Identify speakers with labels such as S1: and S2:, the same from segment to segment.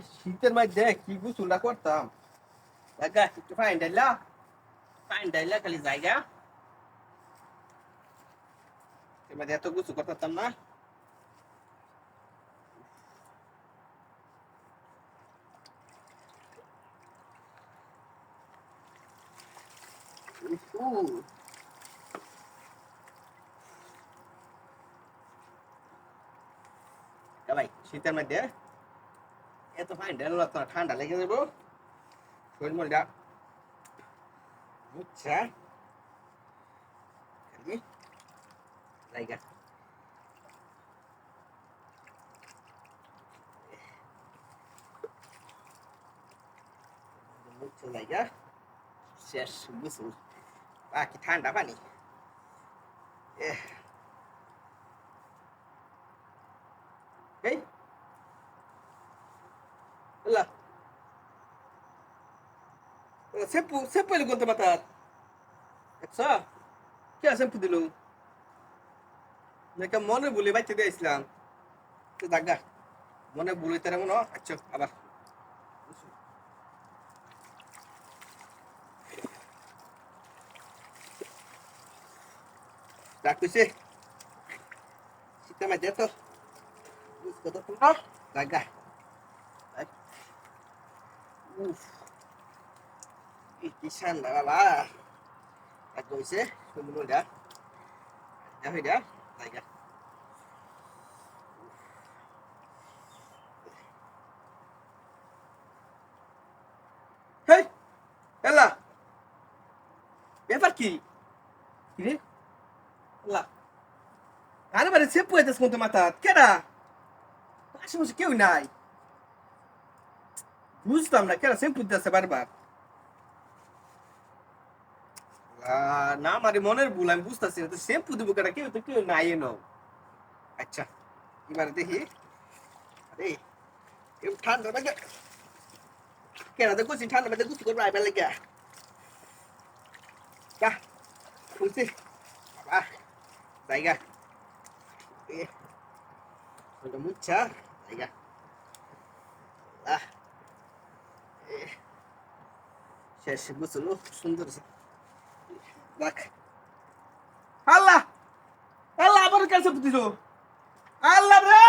S1: শীতের মধ্যে কি গুছুলটা করতাম? জায়গা একটু ফাইন ডাইলা। ফাইন ডাইলা খালি জায়গা। মধ্যে এত গুছু করতাম না। উহু। এ ভাই, শীতের মধ্যে এত ফাইন ডাইল তো ঠান্ডা লেগে যাব শরীর মনটা। বুঝছা? জায়গা। মুচ্ছে শেষ, গোসল। বাকি ঠান্ডা পানি। এহ। Sempu yang gonta mata. Eksa. Kya sempu দিলো নাকি মনে বলে বাচ্চা দিয়ে ইসলাম তো দাগা মনে বলে তারা মনে আচ্ছা আবার রাখতেছে শীতের মধ্যে তো কত দাগা Uf. Baba. Aku isi, semua dah. Dah dah. Lagi. Hey, Ella. ব্যাপার কি কিরে আল্লাহ আরে বারে সে পুয়েতে শুনতে মাথা কেডা আশেপাশে কেউ নাই বুঝতাম না কেন শ্যাম্পু দিতেছে বারবার না আমার মনের ভুল, আমি বুঝতেছি তো শ্যাম্পু দিব কেন কেউ তো কেউ নাই এনো আচ্ছা এবারে দেখি। আরে এম ঠান্ডা লাগে। কেন তো কুচি ঠান্ডা মধ্যে গুছি করব আইবার লাগে যা, খুলছি। বাবা, জায়গা। ওটা মুচ্ছা জায়গা। শেষ গোসল সুন্দর দেখ। আল্লাহ আল্লাহ আবার কাছে পুতিছ। আল্লাহ রে।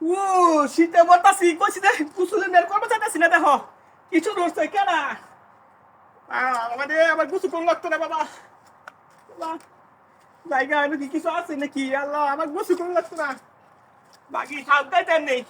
S1: ও শীতে বতাসি, কইছি দে গোসলে নের করবে চাইতাছি না, দেখো। কিছু রয়েছে কেনা। আমাদের আবার গোসল করল লাগতো না, বাবা। জায়গা আমি কি কিছু আছে নাকি? আল্লাহ, আমার গোসল করল লাগতো না। বাকি সাবধান নেই